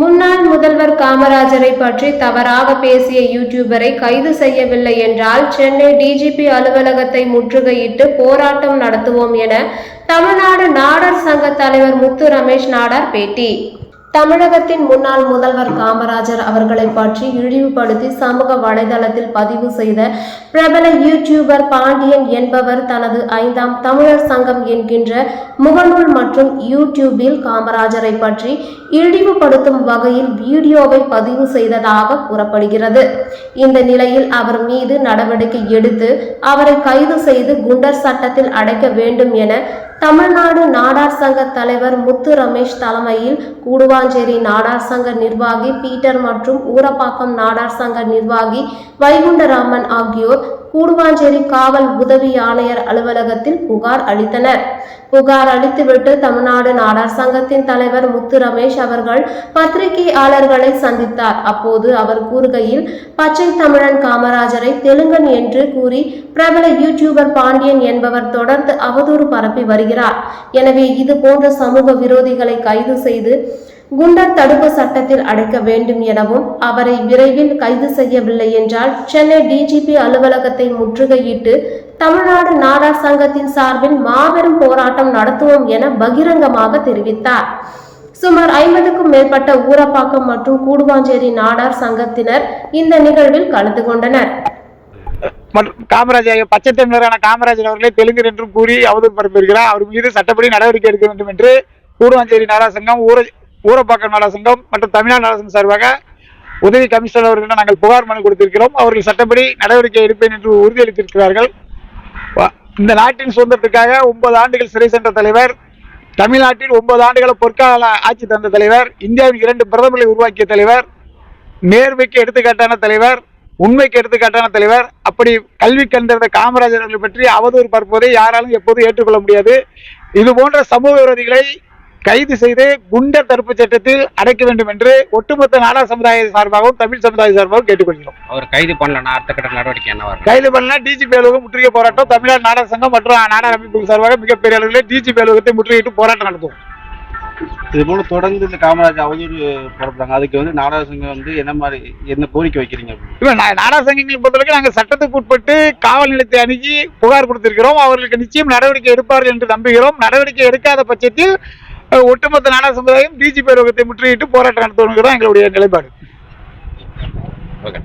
முன்னாள் முதல்வர் காமராஜரை பற்றி தவறாக பேசிய யூடியூபரை கைது செய்யவில்லை என்றால் சென்னை டிஜிபி அலுவலகத்தை முற்றுகையிட்டு போராட்டம் நடத்துவோம் என தமிழ்நாடு நாடார் சங்க தலைவர் முத்து ரமேஷ் நாடார் பேட்டி. தமிழகத்தின் முன்னாள் முதல்வர் காமராஜர் அவர்களை பற்றி இழிவுபடுத்தி சமூக வலைதளத்தில் பதிவு செய்த பிரபல யூடியூபர் பாண்டியன் என்பவர் தனது ஐந்தாம் தமிழர் சங்கம் என்கின்ற முகநூல் மற்றும் யூடியூபில் காமராஜரை பற்றி இழிவுபடுத்தும் வகையில் வீடியோவை பதிவு செய்ததாக கூறப்படுகிறது. இந்த நிலையில் அவர் மீது நடவடிக்கை எடுத்து அவரை கைது செய்து குண்டர் சட்டத்தில் அடைக்க வேண்டும் என தமிழ்நாடு நாடார் சங்க தலைவர் முத்து ரமேஷ் தலைமையில் கூடுவாஞ்சேரி நாடார் சங்க நிர்வாகி பீட்டர் மற்றும் ஊரப்பாக்கம் நாடார் சங்க நிர்வாகி வைகுண்டராமன் ஆகியோர் கூடுவாஞ்சேரி காவல் உதவி ஆணையர் அலுவலகத்தில் புகார் அளித்தனர். புகார் அளித்துவிட்டு தமிழ்நாடு நாடார் சங்கத்தின் தலைவர் முத்து ரமேஷ் அவர்கள் பத்திரிகையாளர்களை சந்தித்தார். அப்போது அவர் கூறுகையில் பச்சை தமிழன் காமராஜரை தெலுங்கன் என்று கூறி பிரபல யூடியூபர் பாண்டியன் என்பவர் தொடர்ந்து அவதூறு பரப்பி வருகிறார். எனவே இது போன்ற சமூக விரோதிகளை கைது செய்து குண்டர் தடுப்பு சட்டத்தில் அடைக்க வேண்டும் எனவும் அவரை விரைவில் கைது செய்யவில்லை என்றால் சென்னை டிஜிபி அலுவலகத்தை முற்றுகையிட்டு தமிழ்நாடு நாடார் சங்கத்தின் சார்பில் மாபெரும் போராட்டம் நடத்துவோம் என பகிரங்கமாக தெரிவித்தார். சுமார் ஐம்பதுக்கும் மேற்பட்ட ஊரப்பாக்கம் மற்றும் கூடுவாஞ்சேரி நாடார் சங்கத்தினர் இந்த நிகழ்வில் கலந்து கொண்டனர். மற்றும் காமராஜ் பச்சை தமிழரான காமராஜர் அவர்களே தெலுங்கர் என்றும் கூறி அவதூறு பரப்பியிருக்கிறார். அவர் மீது சட்டப்படி நடவடிக்கை எடுக்க வேண்டும் என்று கூடுவாஞ்சேரி நாடார் சங்கம் ஊர ஊரப்பாக்கம் நலசங்கம் மற்றும் தமிழ்நாடு நலசங்கம் சார்பாக உதவி கமிஷனர் அவர்களிடம் நாங்கள் புகார் மனு கொடுத்திருக்கிறோம். அவர்கள் சட்டப்படி நடவடிக்கை எடுப்பேன் என்று உறுதியளித்திருக்கிறார்கள். இந்த நாட்டின் சுதந்திரத்திற்காக ஒன்பது ஆண்டுகள் சிறை சென்ற தலைவர் தமிழ்நாட்டில் ஒன்பது ஆண்டுகள பொற்கால ஆட்சி தந்த தலைவர் இந்தியாவின் இரண்டு பிரதமர்களை உருவாக்கிய தலைவர் நேர்மைக்கு எடுத்துக்காட்டான தலைவர் உண்மைக்கு எடுத்துக்காட்டான தலைவர். அப்படி கல்வி கண்டிருந்த காமராஜர் அவர்களை பற்றி அவதூறு பரப்புவதை யாராலும் எப்போதும் ஏற்றுக்கொள்ள முடியாது. இது போன்ற சமூக விரோதிகளை கைது செய்து குண்டர் தடுப்பு சட்டத்தில் அடைக்க வேண்டும் என்று ஒட்டுமொத்த நாடா சமுதாய சார்பாகவும் தமிழ் சமுதாய சார்பாகவும் கேட்டுக்கொள்கிறோம். அவர் கைது பண்ணலன்னா அடுத்த கட்ட நடவடிக்கை என்ன கைது பண்ணலாம் டிஜிபி அலுவலகம் முற்றுகை போராட்டம் தமிழ்நாடு நாடக சங்கம் மற்றும் நாடார் அமைப்புகள் சார்பாக மிகப்பெரிய அளவில் டிஜிபி அலுவலகத்தை முற்றுகையிட்டு போராட்டம் நடத்துவோம். இது போல தொடர்ந்து இந்த காமராஜ் அவதூறு பரப்புறாங்க அதுக்கு வந்து நாடக சங்கம் வந்து என்ன மாதிரி என்ன கோரிக்கை வைக்கிறீங்க அப்படின்னு? இப்ப நா- நாடக சங்கங்களை பொறுத்தவரைக்கும் நாங்கள் சட்டத்துக்கு உட்பட்டு காவல் நிலையத்தை அணுகி புகார் கொடுத்திருக்கிறோம். அவர்களுக்கு நிச்சயம் நடவடிக்கை எடுப்பார்கள் என்று நம்புகிறோம். நடவடிக்கை எடுக்காத பட்சத்தில் ஒட்டுமொத்த நாடக சமுதாயம் டிஜிபி அலுவலகத்தை முற்றுகையிட்டு போராட்டம் நடத்துவதுதான் எங்களுடைய நிலைப்பாடு. ஓகே